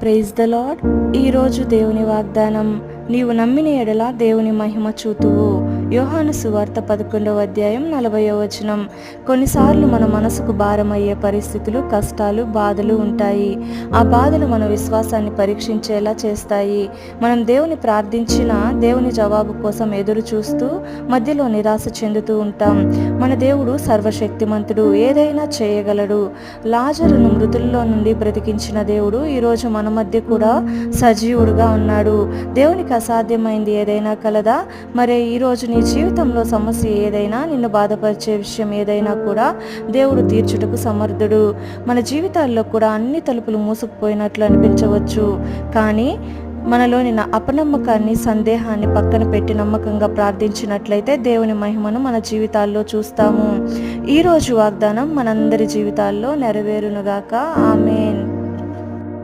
Praise the lord ఈరోజు దేవుని వాగ్దానం నీవు నమ్మిన ఎడల దేవుని మహిమ చూతువు. యోహాను సువార్త పదకొండవ అధ్యాయం నలభైవ వచనం. కొన్నిసార్లు మన మనసుకు భారమయ్యే పరిస్థితులు కష్టాలు బాధలు ఉంటాయి. ఆ బాధలు మన విశ్వాసాన్ని పరీక్షించేలా చేస్తాయి. మనం దేవుని ప్రార్థించిన దేవుని జవాబు కోసం ఎదురు చూస్తూ మధ్యలో నిరాశ చెందుతూ ఉంటాం. మన దేవుడు సర్వశక్తిమంతుడు ఏదైనా చేయగలడు. లాజరును మృతుల్లో నుండి బ్రతికించిన దేవుడు ఈరోజు మన మధ్య కూడా సజీవుడుగా ఉన్నాడు. దేవునికి అసాధ్యమైంది ఏదైనా కలదా? మరి ఈరోజు నీ జీవితంలో సమస్య ఏదైనా నిన్ను బాధపరిచే విషయం ఏదైనా కూడా దేవుడు తీర్చుటకు సమర్థుడు. మన జీవితాల్లో కూడా అన్ని తలుపులు మూసుకుపోయినట్లు అనిపించవచ్చు. కానీ మనలోని నిన్న అపనమ్మకాన్ని సందేహాన్ని పక్కన పెట్టి నమ్మకంగా ప్రార్థించినట్లయితే దేవుని మహిమను మన జీవితాల్లో చూస్తాము. ఈరోజు వాగ్దానం మనందరి జీవితాల్లో నెరవేరునుగాక. ఆమెన్.